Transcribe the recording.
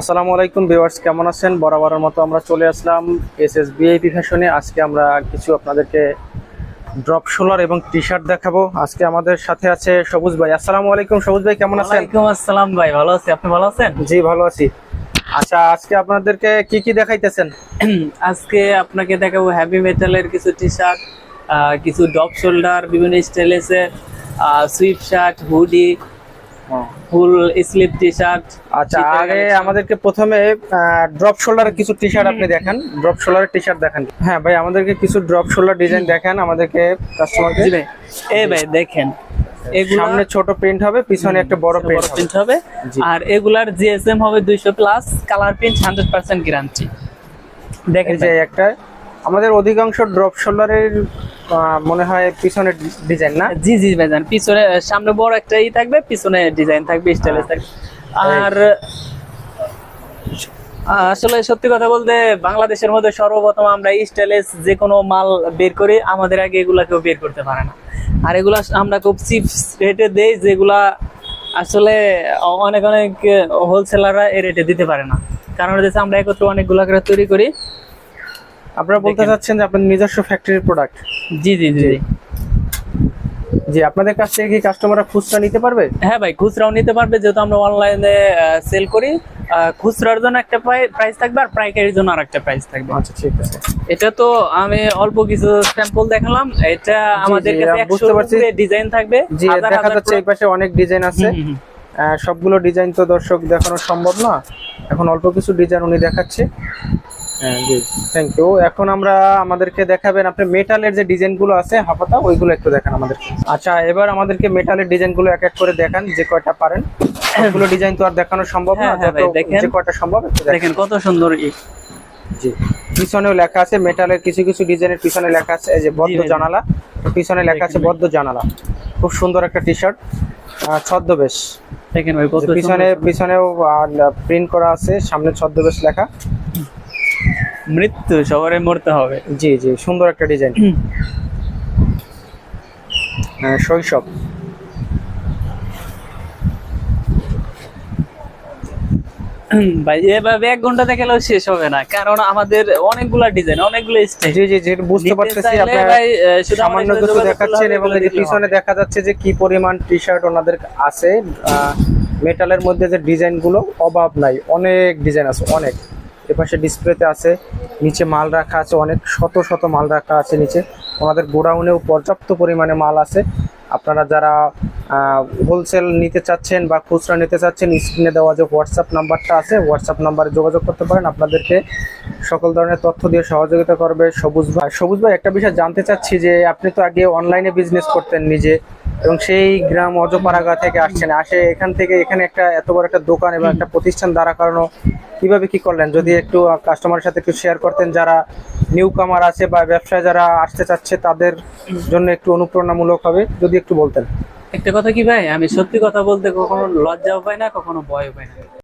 আসসালামু আলাইকুম ভিউয়ার্স কেমন আছেন? বরাবরের মতো আমরা চলে আসলাম এস এস বিআইপি ফ্যাশনে আজকে আমরা কিছু আপনাদেরকে ড্রপ সোলার এবং টি শার্ট দেখাবো। আজকে আমাদের সাথে আছে সবুজ ভাই। আসসালামু আলাইকুম সবুজ ভাই কেমন আছেন? ওয়ালাইকুম আসসালাম ভাই ভালো আছি। আপনি ভালো আছেন? জি ভালো আছি। আচ্ছা আজকে আপনাদেরকে কি কি দেখাইতেছেন? আজকে আপনাকে দেখাবো হ্যাভি মেটালের কিছু টি শার্ট কিছু ডপ শোল্ডার বিভিন্ন স্টাইলেসের sweatshirt hoodie full sleeve T shirt আচ্ছা আগে আমাদেরকে প্রথমে ড্রপ শোল্ডারের কিছু টি শার্ট আপনি দেখান। ড্রপ শোল্ডারের টি শার্ট দেখান। হ্যাঁ ভাই আমাদেরকে কিছু ড্রপ শোল্ডার ডিজাইন দেখান। আমাদেরকে কাস্টমারকে জি ভাই। এই ভাই দেখেন। সামনে ছোট প্রিন্ট হবে পিছনে একটা বড় প্রিন্ট হবে। আর এগুলার জিএসএম হবে দুইশো plus colour print hundred percent guarantee দেখেন যে একটা আমাদের অধিকাংশ ড্রপ শোল্ডারের মনে হয় পিছনে ডিজাইন না? জি জি ভাইজান। পিছনে সামনে বড় একটা ই থাকবে পিছনে ডিজাইন থাকবে স্টাইলিশ থাকবে। আর আসলে সত্যি কথা বলতে বাংলাদেশের মধ্যে সর্বপ্রথম আমরা স্টাইলিশ যে কোনো মাল বের করি আমাদের আগে এগুলা কেউ বের করতে পারে না। আর এগুলা আমরা খুব চিপ রেটে দেই যেগুলা আসলে অনেক অনেক হোলসেলাররা এ রেটে দিতে পারে না। কারণ হচ্ছে আমরা একত্রে অনেকগুলা করে তৈরি করি আপনারা বলতে চাচ্ছেন যে আপনার নিজস্ব ফ্যাক্টরির প্রোডাক্ট জি জি জি জি। আপনাদের কাছ থেকে কি কাস্টমাররা খুচরা নিতে পারবে? হ্যাঁ ভাই খুচরাও নিতে পারবে যেহেতু আমরা অনলাইনে সেল করি। খুচরার জন্য একটা প্রাইস থাকবে আর পাইকারির জন্য আর একটা প্রাইস থাকবে। আচ্ছা ঠিক আছে। এটা তো আমি অল্প কিছু স্যাম্পল দেখালাম। এটা আমাদের কাছে বুঝতে পারছি। ডিজাইন থাকবে। জি দেখা যাচ্ছে এই পাশে অনেক ডিজাইন আছে। সবগুলো ডিজাইন তো দর্শক দেখানো সম্ভব না। এখন অল্প কিছু ডিজাইন উনি দেখাচ্ছে। হ্যাঁ জি। থ্যাংক ইউ এখন আমরা আমাদেরকে দেখাবেন আপনি মেটালের যে ডিজাইনগুলো আছে হাফাতা ওইগুলো একটু দেখান আমাদেরকে। আচ্ছা এবার আমাদেরকে মেটালের ডিজাইনগুলো এক এক করে দেখান যে কয়টা পারেন। ডিজাইন তো আর দেখানো সম্ভব না হ্যাঁ, হ্যাঁ দেখেন। যে কয়টা সম্ভব দেখেন। কত সুন্দর জি। পিছনেও লেখা আছে মেটালের কিছু কিছু ডিজাইনের পিছনে লেখা আছে এই যে বদ্ধ জানালা। পিছনে লেখা আছে বদ্ধ জানালা। খুব সুন্দর একটা টি শার্ট ছদ্মবেশ। দেখেন ভাই পিছনে। পিছনেও প্রিন্ট করা আছে সামনে ছদ্মবেশ লেখা। মৃত্যু সবারই মরতে হবে। জি জি সুন্দর একটা ডিজাইন শৈশব। ভাই এভাবে এক ঘণ্টা দেখালেও শেষ হবে না কারণ আমাদের অনেকগুলা ডিজাইন অনেকগুলো স্টাইল জি জি জি বুঝতে পারতেছি আপনারা সামান্য কিছু দেখাচ্ছেন এবং এই পিছনে দেখা যাচ্ছে যে কি পরিমাণ টি শার্ট ওনাদের আছে মেটালের মধ্যে যে ডিজাইনগুলো অভাব নাই। অনেক ডিজাইন আছে অনেক। এপাশে ডিসপ্লেতে আছে। নিচে মাল রাখা আছে, অনেক শত শত মাল রাখা আছে নিচে। ওনাদের গোডাউনেও পর্যাপ্ত পরিমাণে মাল আছে। আপনারা যারা হোলসেল নিতে চাচ্ছেন বা খুচরা নিতে চাচ্ছেন স্ক্রিনে দেওয়া যে হোয়াটসঅ্যাপ নাম্বারটা আছে হোয়াটসঅ্যাপ নাম্বারে যোগাযোগ করতে পারেন। আপনাদেরকে সকল ধরনের তথ্য দিয়ে সহযোগিতা করবে সবুজ ভাই। সবুজ ভাই, একটা বিষয় জানতে চাচ্ছি যে, আপনি তো আগে অনলাইনে বিজনেস করতেন নিজে। এবং সেই গ্রাম অজপাড়াগা থেকে আসছেন। আসে এখান থেকে এখানে একটা এত বড় একটা দোকান এবং একটা প্রতিষ্ঠান দাঁড়া কারণ কীভাবে কি করলেন? যদি একটু কাস্টমারের সাথে একটু শেয়ার করতেন, যারা নিউ কামার আছে বা ব্যবসায় যারা আসতে চাচ্ছে, তাদের জন্য একটু অনুপ্রেরণামূলক হবে, যদি একটু বলতেন। একটা কথা কি ভাই? আমি সত্যি কথা বলতে কখনো লজ্জাও পাই না, কখনো ভয়ও পাই না।